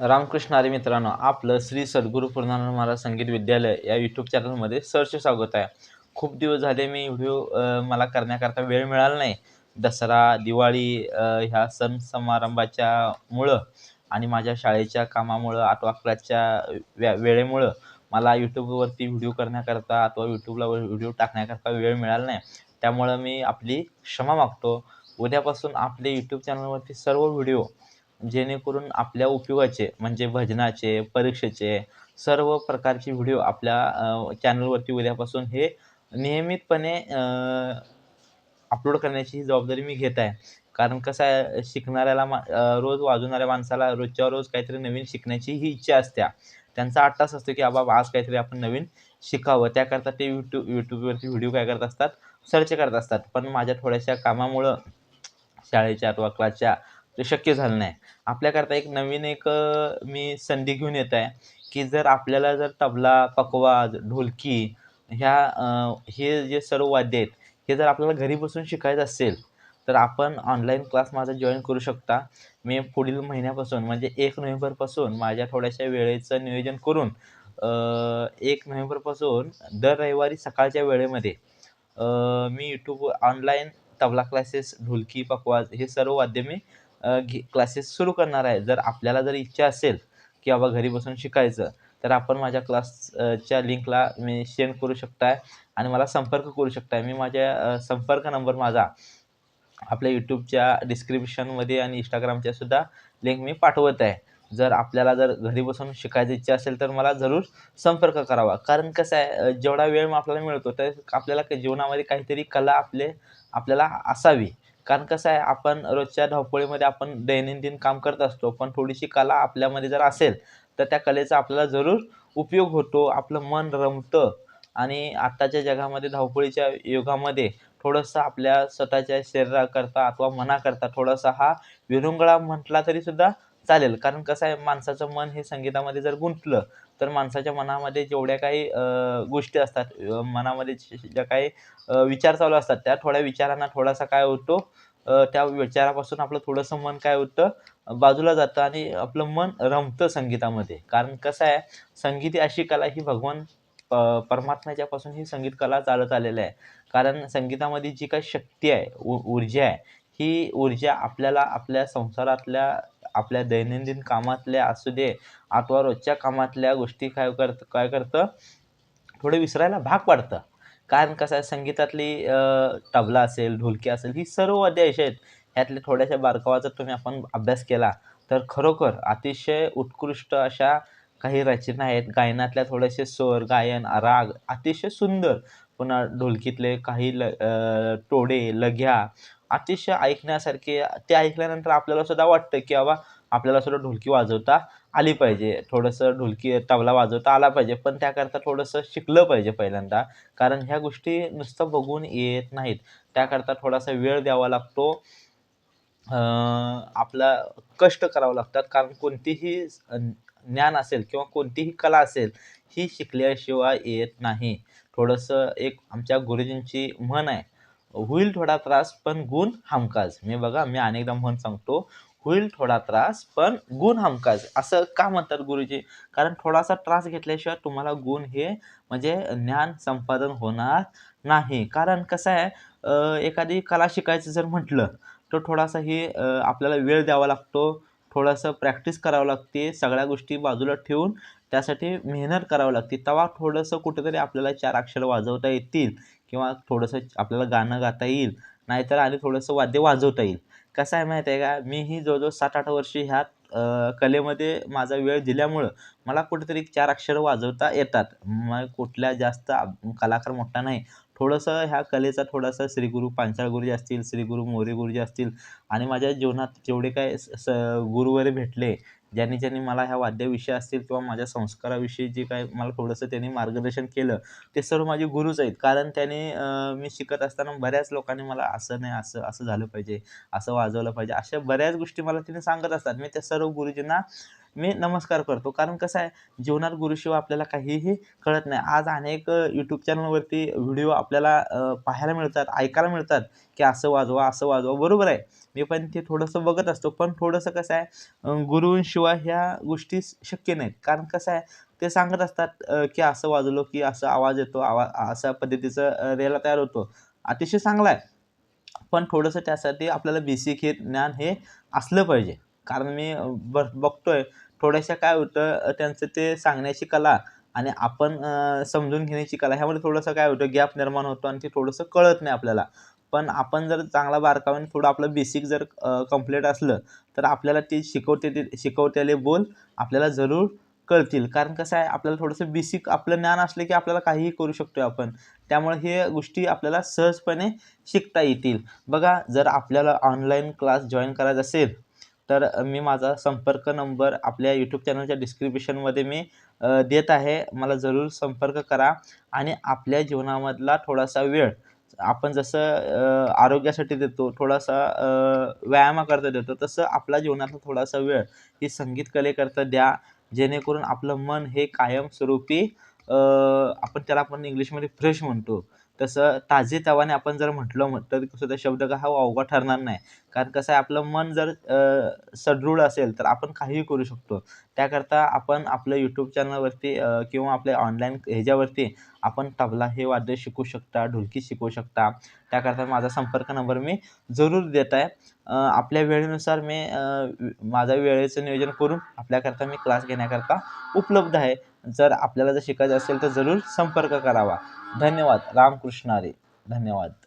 रामकृष्ण आरे मित्रांनो आपलं श्री सद्गुरू पूर्णानंद महाराज संगीत विद्यालय या यूट्यूब चॅनलमध्ये सरचे स्वागत आहे. खूप दिवस झाले मी व्हिडिओ मला करण्याकरता वेळ मिळाला नाही. दसरा दिवाळी ह्या सण समारंभाच्या मुळं आणि माझ्या शाळेच्या कामामुळं आठवा क्लासच्या व्या वेळेमुळं मला यूट्यूबवरती व्हिडिओ करण्याकरता अथवा यूट्यूबला व्हिडिओ टाकण्याकरता वेळ मिळाला नाही. त्यामुळं मी आपली क्षमा मागतो. उद्यापासून आपले यूट्यूब चॅनलवरती सर्व व्हिडिओ जेणेकरून आपल्या उपयोगाचे म्हणजे भजनाचे परीक्षेचे सर्व प्रकारचे व्हिडिओ आपल्या चॅनलवरती उद्यापासून हे नियमितपणे अपलोड करण्याची ही जबाबदारी मी घेत आहे. कारण कसं आहे शिकणाऱ्याला मा रोज वाजवणाऱ्या माणसाला रोजच्या रोज काहीतरी नवीन शिकण्याची ही इच्छा असते. त्यांचा आठ असतो की बाबा आज काहीतरी आपण नवीन शिकावं. त्याकरता ते यूट्यूब यूट्यूबवरती व्हिडिओ काय करत असतात? सर्च करत असतात. पण माझ्या थोड्याशा कामामुळं शाळेच्या अथवा क्लासच्या ते शक्य झालं नाही. आपल्याकरता एक नवीन एक मी संधी घेऊन येत आहे की जर आपल्याला जर तबला पकवाज ढोलकी ह्या हे जे सर्व वाद्य आहेत हे जर आपल्याला घरी बसून शिकायचं असेल तर आपण ऑनलाईन क्लास माझा जॉईन करू शकता. मी पुढील महिन्यापासून म्हणजे एक नोव्हेंबरपासून माझ्या थोड्याशा वेळेचं नियोजन करून एक नोव्हेंबरपासून दर रविवारी सकाळच्या वेळेमध्ये मी YouTube online tabla classes dholki pakhawaj हे सर्व वाद्य मी घे क्लासेस सुरू करणार आहे. जर आपल्याला जर इच्छा असेल की बाबा घरी बसून शिकायचं तर आपण माझ्या क्लासच्या लिंकला मी सेंड करू शकताय आणि मला संपर्क करू शकताय. मी माझ्या संपर्क नंबर माझा आपल्या यूट्यूबच्या डिस्क्रिप्शनमध्ये आणि इंस्टाग्रामच्या सुद्धा लिंक मी पाठवत आहे. जर आपल्याला जर घरी बसून शिकायची इच्छा असेल तर मला जरूर संपर्क करावा. कारण कसं आहे जेवढा वेळ मग आपल्याला मिळतो तर आपल्याला जीवनामध्ये काहीतरी कला आपले आपल्याला असावी. कारण कसं आहे आपण रोजच्या धावपळीमध्ये आपण दैनंदिन काम करत असतो पण थोडीशी कला आपल्यामध्ये जर असेल तर त्या कलेचा आपल्याला जरूर उपयोग होतो आपलं मन रमतं आणि आत्ताच्या जगामध्ये धावपळीच्या युगामध्ये थोडंसं आपल्या स्वतःच्या शरीराकरता अथवा मनाकरता थोडासा हा विरंगुळा म्हटला तरी सुद्धा चालेल. कारण कसं आहे माणसाचं मन हे संगीतामध्ये जर गुंतलं तर माणसाच्या मनामध्ये जेवढ्या काही गोष्टी असतात मनामध्ये ज्या काही विचार चालू असतात त्या थोड्या विचारांना थोडासा काय होतो त्या विचारापासून आपलं थोडंसं मन काय होतं बाजूला जातं आणि आपलं मन रमतं संगीतामध्ये. कारण कसं आहे संगीत ही अशी कला ही भगवान प परमात्म्याच्यापासून ही संगीत कला चालत आलेलं आहे. कारण संगीतामध्ये जी काही शक्ती आहे ऊर्जा आहे ही ऊर्जा आपल्याला आपल्या संसारातल्या आपल्या दैनंदिन कामातल्या असू दे अथवा रोजच्या कामातल्या गोष्टी काय करत काय करतं? थोडं विसरायला भाग पाडतं. कारण कसं आहे संगीतातली तबला असेल ढोलकी असेल ही सर्व वाद्य आहेत. ह्यातल्या थोड्याशा बारकावाचा तुम्ही आपण अभ्यास केला तर खरोखर अतिशय उत्कृष्ट अशा काही रचना आहेत. गायनातल्या थोडेसे स्वर गायन राग अतिशय सुंदर पुन्हा ढोलकीतले काही ल टोडे लघ्या अतिशय ऐकण्यासारखे ते ऐकल्यानंतर आपल्याला सुद्धा वाटतं की बाबा आपल्याला सुद्धा ढोलकी वाजवता आली पाहिजे. थोडंसं ढोलकी तबला वाजवता आला पाहिजे. पण त्याकरता थोडंसं शिकलं पाहिजे पहिल्यांदा. कारण ह्या गोष्टी नुसतं बघून येत नाहीत. त्याकरता थोडासा वेळ द्यावा लागतो. आपला कष्ट करावं लागतात. कारण कोणतीही ज्ञान असेल किंवा कोणतीही कला असेल ही शिकल्याशिवाय येत नाही. थोडंसं एक आमच्या गुरुजींची म्हण आहे होईल थोडा त्रास पण गुण हमखास. मी बघा मी अनेकदा म्हण सांगतो होईल थोडा त्रास पण गुण हमखास. असं का म्हणतात गुरुजी? कारण थोडासा त्रास घेतल्याशिवाय तुम्हाला गुण हे म्हणजे ज्ञान संपादन होणार नाही. कारण कसं आहे एखादी कला शिकायचं जर म्हटलं तर थोडासा ही आपल्याला वेळ द्यावा लागतो थोडंसं प्रॅक्टिस करावं लागते सगळ्या गोष्टी बाजूला ठेवून त्यासाठी मेहनत करावं लागते. तेव्हा थोडंसं कुठेतरी आपल्याला चार अक्षरं वाजवता येतील किंवा थोडंसं आपल्याला गाणं गाता येईल नाहीतर आणि थोडंसं वाद्य वाजवता येईल. कसं आहे माहीत आहे का? मी ही जवळजवळ सात आठ वर्षे ह्या कलेमध्ये माझा वेळ दिल्यामुळं मला कुठेतरी चार अक्षरं वाजवता येतात. मग कुठल्या जास्त कलाकार मोठा नाही. थोडंसं ह्या कलेचा थोडासा श्री गुरु पांचाळ गुरुजी असतील श्री गुरु मोरे गुरुजी असतील आणि माझ्या जीवनात जेवढे काय स स गुरुवारे भेटले ज्यांनी ज्यांनी मला ह्या वाद्याविषयी असतील किंवा माझ्या संस्काराविषयी जे काय मला थोडंसं त्यांनी मार्गदर्शन केलं ते सर्व माझे गुरुच आहेत. कारण त्याने मी शिकत असताना बऱ्याच लोकांनी मला असं नाही असं असं झालं पाहिजे असं वाजवलं पाहिजे अशा बऱ्याच गोष्टी मला तिने सांगत असतात. मी त्या सर्व गुरुजींना मी नमस्कार करतो. कारण कसं आहे जीवनात गुरुशिवाय आपल्याला काहीही कळत नाही. आज अनेक यूट्यूब चॅनलवरती व्हिडिओ आपल्याला पाहायला मिळतात ऐकायला मिळतात की असं वाजवा असं वाजवा. बरोबर आहे. मी पण ते थोडंसं बघत असतो. पण थोडंसं कसं आहे गुरुंशिवाय ह्या गोष्टी शक्य नाहीत. कारण कसं आहे ते सांगत असतात की असं वाजलो की असं आवाज येतो आवा अशा पद्धतीचं रेला तयार होतो. अतिशय चांगला आहे. पण थोडंसं त्यासाठी आपल्याला बेसिक हे ज्ञान हे असलं पाहिजे. कारण मी ब बघतो आहे थोड्याशा काय होतं त्यांचं ते सांगण्याची कला आणि आपण समजून घेण्याची कला ह्यामध्ये थोडंसं काय होतं गॅप निर्माण होतो आणि ते थोडंसं कळत नाही आपल्याला. पण आपण जर चांगला बारकाव्याने थोडं आपलं बेसिक जर कंप्लीट असलं तर आपल्याला ते शिकवते ते शिकवतेले बोल आपल्याला जरूर कळतील. कारण कसं आहे आपल्याला थोडंसं बेसिक आपलं ज्ञान असलं की आपल्याला काहीही करू शकतो आपण. त्यामुळे हे गोष्टी आपल्याला सहजपणे शिकता येतील. बघा जर आपल्याला ऑनलाईन क्लास जॉईन करायचा असेल तर मी माझा संपर्क नंबर आपल्या यूट्यूब चॅनलच्या डिस्क्रिप्शनमध्ये मी देत आहे. मला जरूर संपर्क करा आणि आपल्या जीवनामधला थोडासा वेळ आपण जसं आरोग्यासाठी देतो थोडासा व्यायामाकरता देतो तसं आपल्या जीवनातला थोडासा वेळ ही संगीत कलेकरता द्या. जेणेकरून आपलं मन हे कायमस्वरूपी आपण त्याला आपण इंग्लिशमध्ये फ्रेश म्हणतो. तसं ताजेतवाने आपण जर म्हटलं म्हण तर सुद्धा शब्द का हा अवघड ठरणार नाही. कारण कसं आहे आपलं मन जर सदृढ असेल तर आपण काहीही करू शकतो. त्याकरता आपण आपलं यूट्यूब चॅनलवरती किंवा आपल्या ऑनलाईन ह्याच्यावरती आपण तबला हे वाद्य शिकू शकता ढोलकी शिकू शकता. त्याकरता माझा संपर्क नंबर मी जरूर देत आहे. आपल्या वेळेनुसार मी माझा वेळेचं नियोजन करून आपल्याकरता मी क्लास घेण्याकरता उपलब्ध आहे. जर आपल्याला जर शिकायचं असेल तर जरूर संपर्क करावा. धन्यवाद. रामकृष्णारे धन्यवाद.